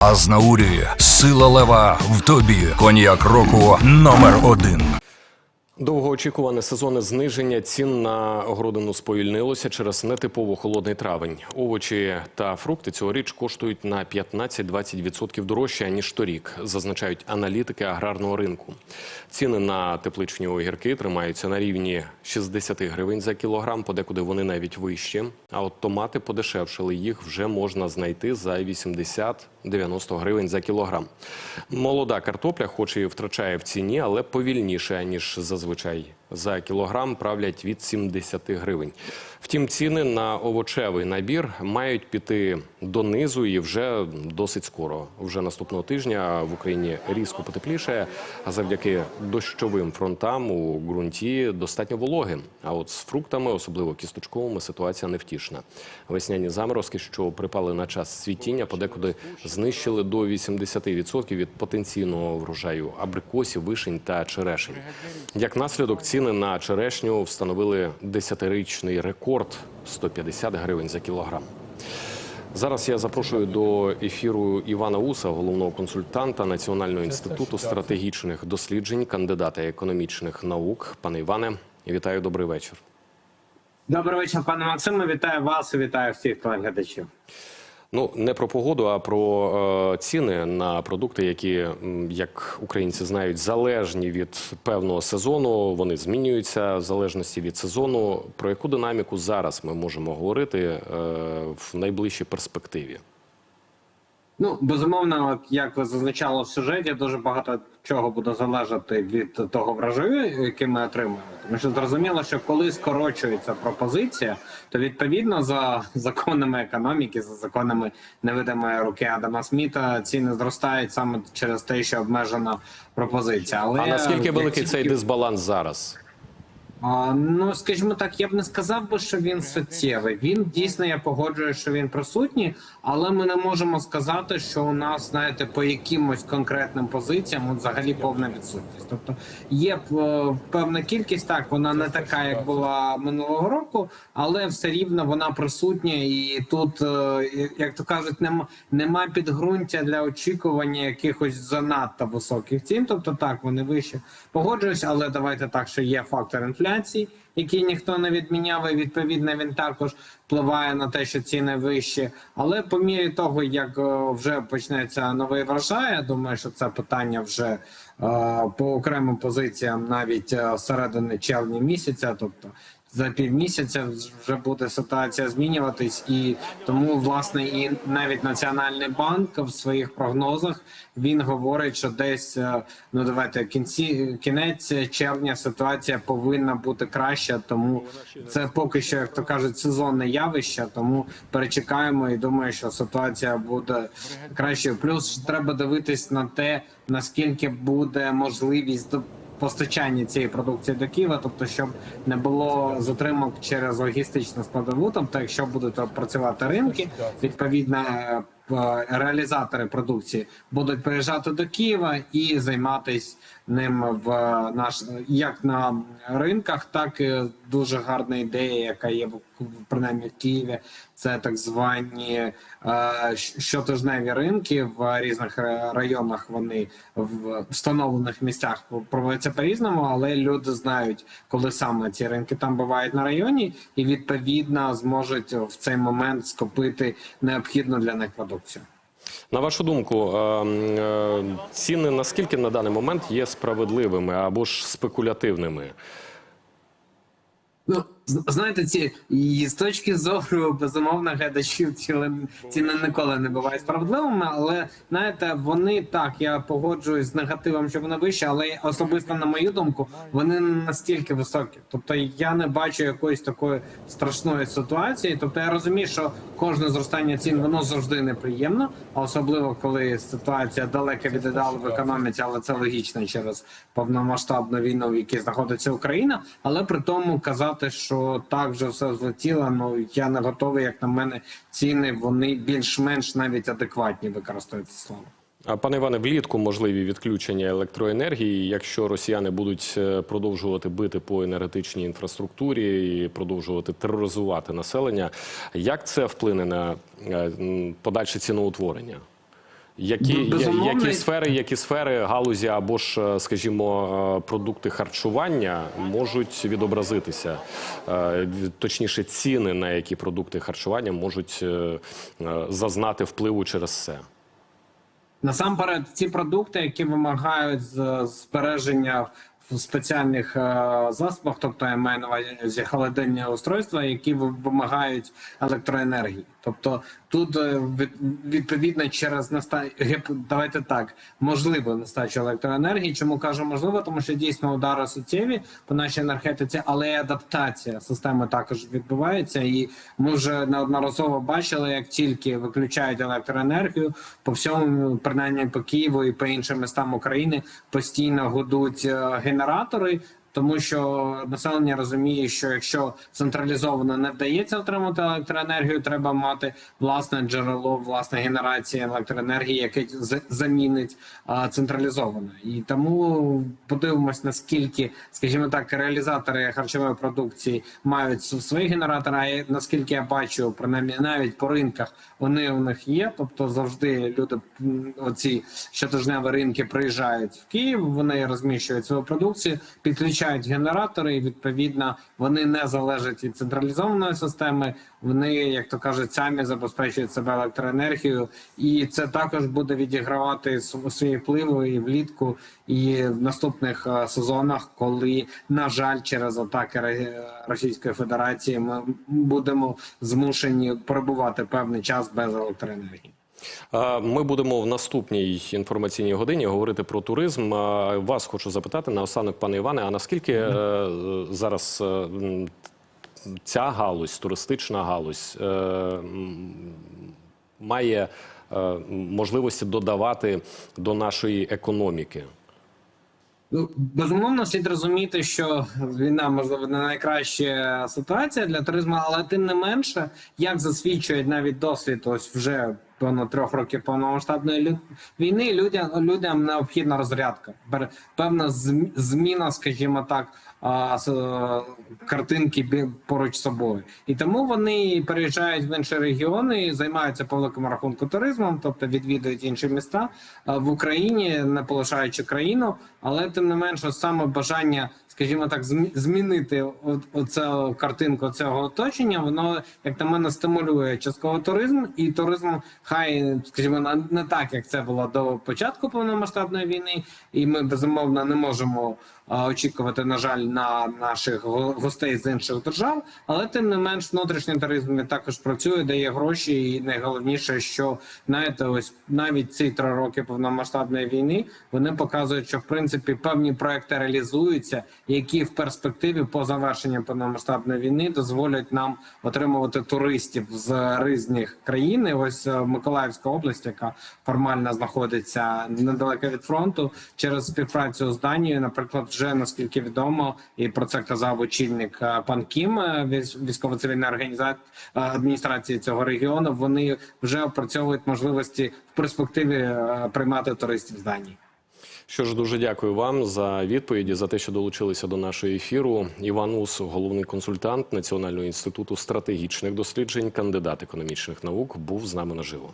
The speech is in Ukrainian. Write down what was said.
Азнаурі, сила лева в тобі. Коньяк року номер один. Довгоочікуване сезонне зниження цін на городину сповільнилося через нетипово холодний травень. Овочі та фрукти цьогоріч коштують на 15-20% дорожче ніж торік, зазначають аналітики аграрного ринку. Ціни на тепличні огірки тримаються на рівні 60 гривень за кілограм, подекуди вони навіть вищі. А от томати подешевшили, їх вже можна знайти за 80-90 гривень за кілограм. Молода картопля, хоч і втрачає в ціні, але повільніше ніж зазвичай. За кілограм правлять від 70 гривень. Втім, ціни на овочевий набір мають піти донизу і вже досить скоро. Вже наступного тижня в Україні різко потепліше, а завдяки дощовим фронтам у ґрунті достатньо вологи. А от з фруктами, особливо кісточковими, ситуація невтішна. Весняні заморозки, що припали на час цвітіння, подекуди знищили до 80% від потенційного врожаю абрикосів, вишень та черешень. Як наслідок, ціни на черешню встановили десятирічний рекорд 150 гривень за кілограм. Зараз я запрошую до ефіру Івана Уса, головного консультанта Національного інституту стратегічних досліджень, кандидата економічних наук. Пане Іване, вітаю, добрий вечір. Добрий вечір, пане Максиме. Вітаю вас і вітаю всіх телеглядачів. Ну не про погоду, а про е, ціни на продукти, які, як українці знають, залежні від певного сезону. Вони змінюються в залежності від сезону. Про яку динаміку зараз ми можемо говорити е, в найближчій перспективі? Ну безумовно, як ви зазначали в сюжеті, дуже багато чого буде залежати від того врожаю, який ми отримуємо. Тому що зрозуміло, що коли скорочується пропозиція, то відповідно за законами економіки, за законами невидимої руки Адама Сміта, ціни зростають саме через те, що обмежена пропозиція. Але А наскільки великий цей дисбаланс зараз? А, ну, скажімо так, я б не сказав би, що він суттєвий. Він дійсно я погоджую, що він присутній, але ми не можемо сказати, що у нас, знаєте, по якимось конкретним позиціям от взагалі повна відсутність. Тобто є е, певна кількість, так вона не така, як була минулого року, але все рівно вона присутня, і тут, е, як то кажуть, нема, нема підґрунтя для очікування якихось занадто високих цін. Тобто так, вони вищі. Погоджуюсь, але давайте так, що є фактор інфляції, який ніхто не відміняв, і відповідно він також впливає на те, що ціни вищі. Але по мірі того, як е, вже почнеться новий врожай, я думаю, що це питання вже е, по окремим позиціям навіть е, середини червня місяця, тобто. За півмісяця вже буде ситуація змінюватись, і тому власне і навіть національний банк в своїх прогнозах він говорить, що десь е, ну давайте кінці кінець червня ситуація повинна бути краща. Тому це поки що, як то кажуть, сезонне явище. Тому перечекаємо і думаю, що ситуація буде кращою. Плюс треба дивитись на те, наскільки буде можливість постачання цієї продукції до Києва, тобто, щоб не було затримок через логістичну складову. Тобто, якщо будуть працювати ринки, відповідно е, е, реалізатори продукції будуть приїжджати до Києва і займатися ним в наш як на ринках, так і дуже гарна ідея, яка є принаймні в Києві. Це так звані е, щотижневі ринки в різних районах. Вони в встановлених місцях проводяться по-різному, але люди знають, коли саме ці ринки там бувають на районі, і відповідно зможуть в цей момент скупити необхідну для них продукцію. На вашу думку, е, е, ціни наскільки на даний момент є справедливими або ж спекулятивними? Ну, знаєте, ці і з точки зору безумовно глядачів ціли ціни ніколи не бувають справедливими, але знаєте, вони так, я погоджуюсь з негативом, що вони вищі, але особисто на мою думку, вони не настільки високі. Тобто я не бачу якоїсь такої страшної ситуації. Тобто я розумію, що кожне зростання цін воно завжди неприємно, особливо коли ситуація далека від ідеалу в економіці, але це логічно через повномасштабну війну, в якій знаходиться Україна. Але при тому казати, що так вже все злетіло. Ну я не готовий, як на мене, ціни вони більш-менш навіть адекватні використовують це слово. А, Пане Іване, влітку можливі відключення електроенергії, якщо росіяни будуть е, продовжувати бити по енергетичній інфраструктурі і продовжувати тероризувати населення. Як це вплине на е, подальше ціноутворення? Які, безумовно, які сфери, які сфери галузі або ж, е, скажімо, е, продукти харчування можуть відобразитися? Е, Точніше, ціни на які продукти харчування можуть зазнати впливу через це? Насамперед, ці продукти, які вимагають збереження спеціальних е, засобах, тобто я маю на увазі холодильні устройства, які ви- вимагають електроенергії. Тобто тут е, відповідно через неста... давайте так, можливо, нестачу електроенергії. Чому кажу можливо? Тому що дійсно удари суттєві по нашій енергетиці, але і адаптація системи також відбувається. І ми вже неодноразово бачили, як тільки виключають електроенергію по всьому, принаймні по Києву і по іншим містам України постійно гудуть е, генератори. Тому що населення розуміє, що якщо централізовано не вдається отримати електроенергію, треба мати власне джерело, власне генерації електроенергії, яке замінить а, централізоване. І тому подивимось, наскільки, скажімо так, реалізатори харчової продукції мають свої генератори. А наскільки я бачу, принаймні навіть по ринках вони у них є. Тобто завжди люди оці щотижневі ринки приїжджають в Київ, вони розміщують свою продукцію, підключають генератори, і відповідно вони не залежать від централізованої системи. Вони, як то кажуть, самі забезпечують себе електроенергією, і це також буде відігравати св- свої впливи і влітку, і в наступних е, сезонах, коли на жаль, через атаки Російської Федерації ми будемо змушені перебувати певний час без електроенергії. Ми будемо в наступній інформаційній годині говорити про туризм. Вас хочу запитати наостанок, пане Іване, а наскільки е, зараз е, ця галузь, туристична галузь, е, має можливості додавати до нашої економіки? Ну, безумовно, слід розуміти, що війна можливо не найкраща ситуація для туризму, але тим не менше, як засвідчує навіть досвід, ось вже понад трьох років повномасштабної війни, людям людям необхідна розрядка, певна зміна, скажімо так, е, картинки поруч з собою, і тому вони переїжджають в інші регіони, займаються по великому рахунку туризмом, тобто відвідують інші міста в Україні, не полишаючи країну, але тим не менше саме бажання, скажімо так, змі- змінити о- оце картинку цього оточення, воно як на мене стимулює частково туризм, і туризм хай, скажімо, не так, як це було до початку повномасштабної війни, і ми безумовно не можемо очікувати, на жаль, на наших гостей з інших держав, але тим не менш внутрішній туризм також працює, дає гроші, і найголовніше, що знаєте, ось навіть ці три роки повномасштабної війни вони показують, що в принципі певні проекти реалізуються, які в перспективі по завершенню повномасштабної війни дозволять нам отримувати туристів з різних країн. Ось е, Миколаївська область, яка формально знаходиться недалеко від фронту, через співпрацю з Данією, наприклад, вже наскільки відомо, і про це казав очільник е, пан Кім е, військово-цивільної організації адміністрації цього регіону. Вони вже опрацьовують можливості в перспективі е, приймати туристів з Данії. Що ж, дуже дякую вам за відповіді, за те, що долучилися до нашого ефіру. Іван Ус, головний консультант Національного інституту стратегічних досліджень, кандидат економічних наук, був з нами наживо.